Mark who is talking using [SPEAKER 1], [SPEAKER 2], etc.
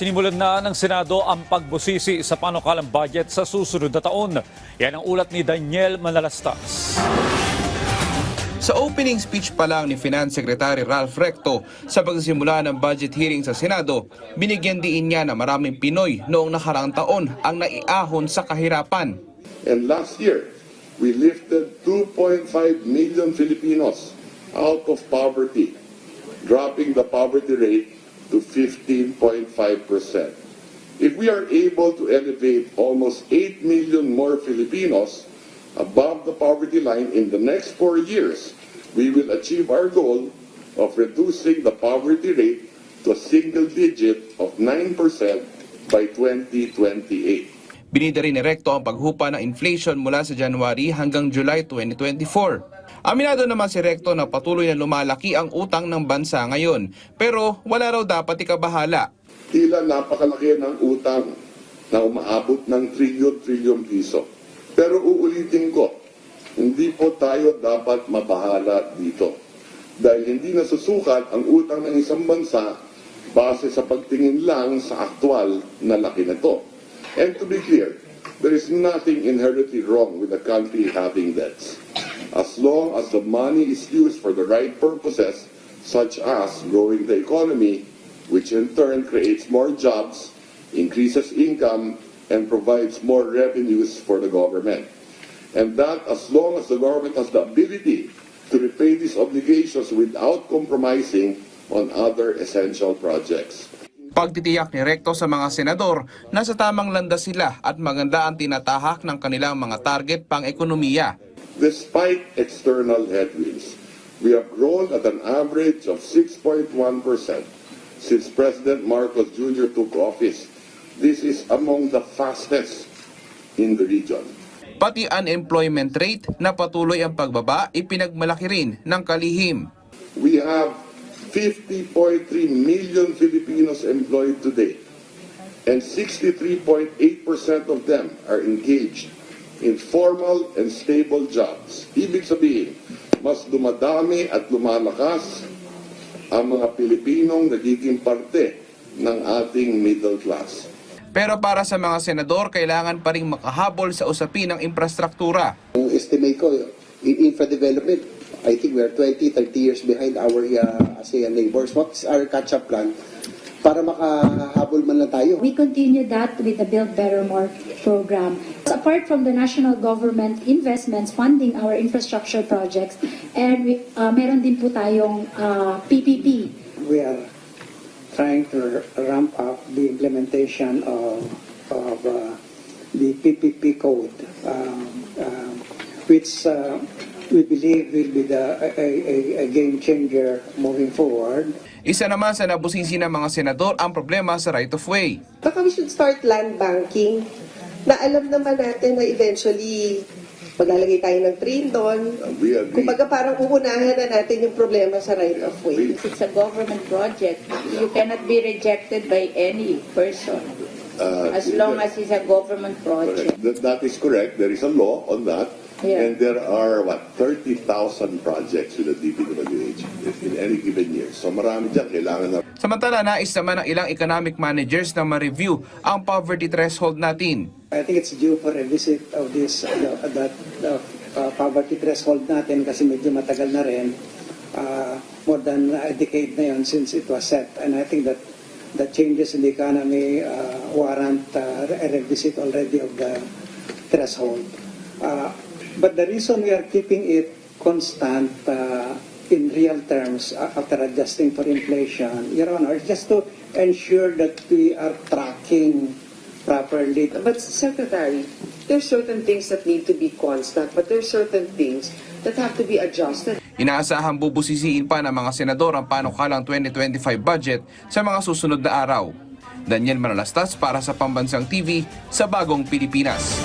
[SPEAKER 1] sinimulan na ng Senado ang pagbusisi sa panukalang budget sa susunod na taon. Yan ang ulat ni Daniel Manalastas.
[SPEAKER 2] Sa opening speech pa lang ni Finance Secretary Ralph Recto sa pagsisimula ng budget hearing sa Senado, binigyan diin niya na maraming Pinoy noong nakaraang taon ang naiahon sa kahirapan.
[SPEAKER 3] And last year, we lifted 2.5 million Filipinos out of poverty, dropping the poverty rate to 15.5%. If we are able to elevate almost 8 million more Filipinos above the poverty line in the next four years, we will achieve our goal of reducing the poverty rate to a single digit of 9% by 2028.
[SPEAKER 2] Binida rin ni Recto ang paghupa ng inflation mula sa January hanggang July 2024. Aminado naman si Recto na patuloy na lumalaki ang utang ng bansa ngayon, pero wala raw dapat ikabahala.
[SPEAKER 3] tila napakalaki ng utang na umaabot ng trilyon-trilyon piso. Pero uulitin ko, hindi po tayo dapat mabahala dito. Dahil hindi nasusukat ang utang ng isang bansa base sa pagtingin lang sa aktwal na laki na to. And to be clear, there is nothing inherently wrong with a country having debts. As long as the money is used for the right purposes, such as growing the economy, which in turn creates more jobs, increases income, and provides more revenues for the government. And that as long as the government has the ability to repay these obligations without compromising on other essential projects.
[SPEAKER 2] Pagtitiyak ni Recto sa mga senador na sa tamang landas sila at maganda ang tinatahak ng kanilang mga target pang ekonomiya.
[SPEAKER 3] Despite external headwinds, we have grown at an average of 6.1% since President Marcos Jr. took office. This is among the fastest in the region.
[SPEAKER 2] Pati unemployment rate na patuloy ang pagbaba ipinagmalaki rin ng kalihim.
[SPEAKER 3] We have 50.3 million Filipinos employed today, and 63.8% of them are engaged in formal and stable jobs. Ibig sabihin, mas dumadami at lumalakas ang mga Pilipinong nagiging parte ng ating middle class.
[SPEAKER 2] Pero para sa mga senador, kailangan pa rin makahabol sa usapin ng infrastruktura.
[SPEAKER 4] Ang estimate ko, in infra development, I think we are 20, 30 years behind our uh, ASEAN neighbors. What's our catch-up plan? Para makahabol man lang tayo.
[SPEAKER 5] We continue that with the Build Better More program. Apart from the national government investments funding our infrastructure projects, and we, uh, meron din po tayong uh, PPP.
[SPEAKER 6] we are trying to ramp up the implementation of, of uh, the PPP code, um, um, which uh, we believe will be the, a, a, a game changer moving forward.
[SPEAKER 2] Isa naman sa nabusisi ng mga senador ang problema sa right of way.
[SPEAKER 7] Baka we should start land banking na alam naman natin na eventually maglalagay tayo ng train doon. Kumbaga parang uunahan na natin yung problema sa right of way.
[SPEAKER 8] It's a government project. You cannot be rejected by any person
[SPEAKER 3] Uh,
[SPEAKER 8] as long as it's a government project.
[SPEAKER 3] That, that is correct. There is a law on that.
[SPEAKER 8] Yeah.
[SPEAKER 3] And there are, what, 30,000 projects with the DPWH in, in any given year. So marami dyan, kailangan na
[SPEAKER 2] Samantala, nais naman ng ilang economic managers na ma-review ang poverty threshold natin.
[SPEAKER 6] I think it's due for a visit of this, uh, that uh, uh, poverty threshold natin kasi medyo matagal na rin. Uh, more than a decade na yun since it was set. And I think that the changes in the economy uh, warrant uh, a revisit already of the threshold. Uh, but the reason we are keeping it constant in real terms after adjusting for inflation, Your Honor, is just to ensure that we are tracking properly
[SPEAKER 7] But Secretary, there's certain things that need to be constant, but there's certain things that have to be adjusted.
[SPEAKER 2] Inaasahang bubusisiin pa ng mga senador ang panukalang 2025 budget sa mga susunod na araw. Daniel Manalastas para sa Pambansang TV sa Bagong Pilipinas.